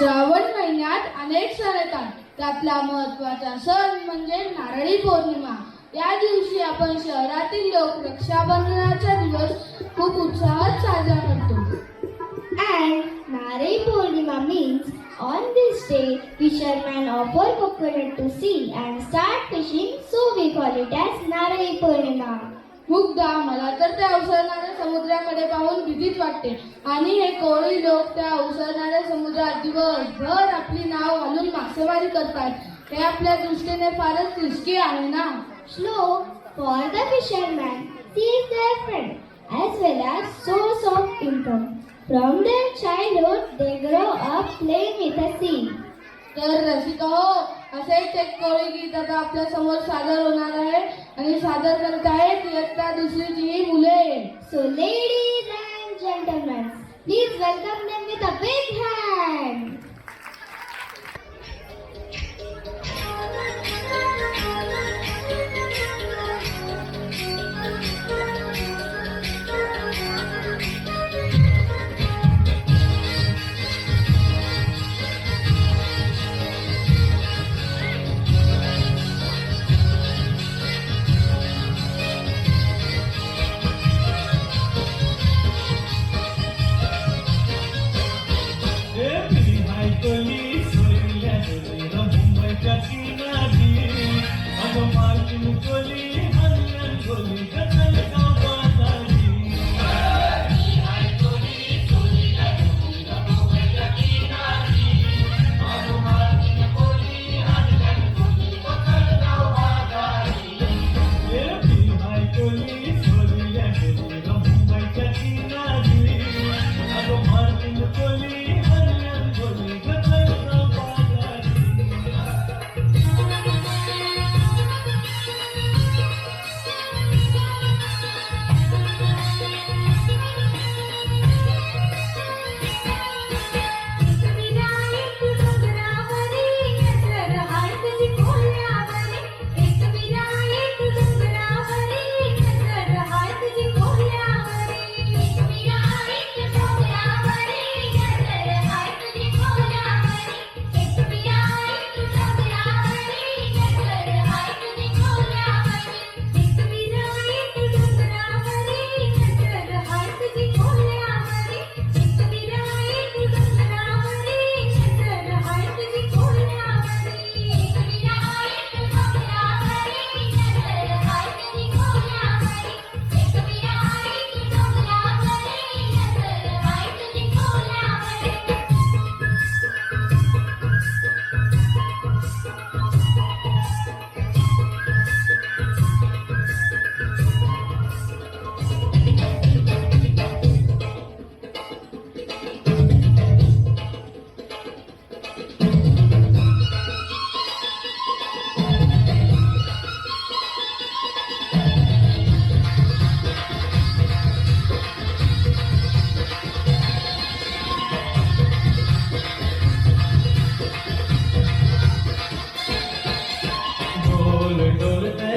श्रावण महिन्यात अनेक सण येतात. त्यातला महत्त्वाचा सण म्हणजे नारळी पौर्णिमा. या दिवशी आपण शहरातील लोक रक्षाबंधनाचा दिवस खूप उत्साहात साजरा करतो. And Narali Purnima means on this day fisherman offer coconut to sea and start fishing so we call it as Narali Purnima. खूपदा मला तर त्या अवसरणाऱ्या समुद्रामध्ये पाहून भीतीच वाटते. आणि हे कोळी लोक त्या उसळणाऱ्या समुद्रात दिवसभर आपली नाव घालून मासेमारी करतात. हे आपल्या दृष्टीने फारच रिस्की आहे ना? Slow for the fisherman sea is their friend as well as source of income from their childhood they grow up playing with a sea तर रसिका हो असा एक टेकोळी गीत आता आपल्यासमोर सादर होणार आहे. आणि सादर करत आहेत इयत्ता दुसरी जी मुले. So ladies and gentleman please welcome them with a big hand Thank you. Oh.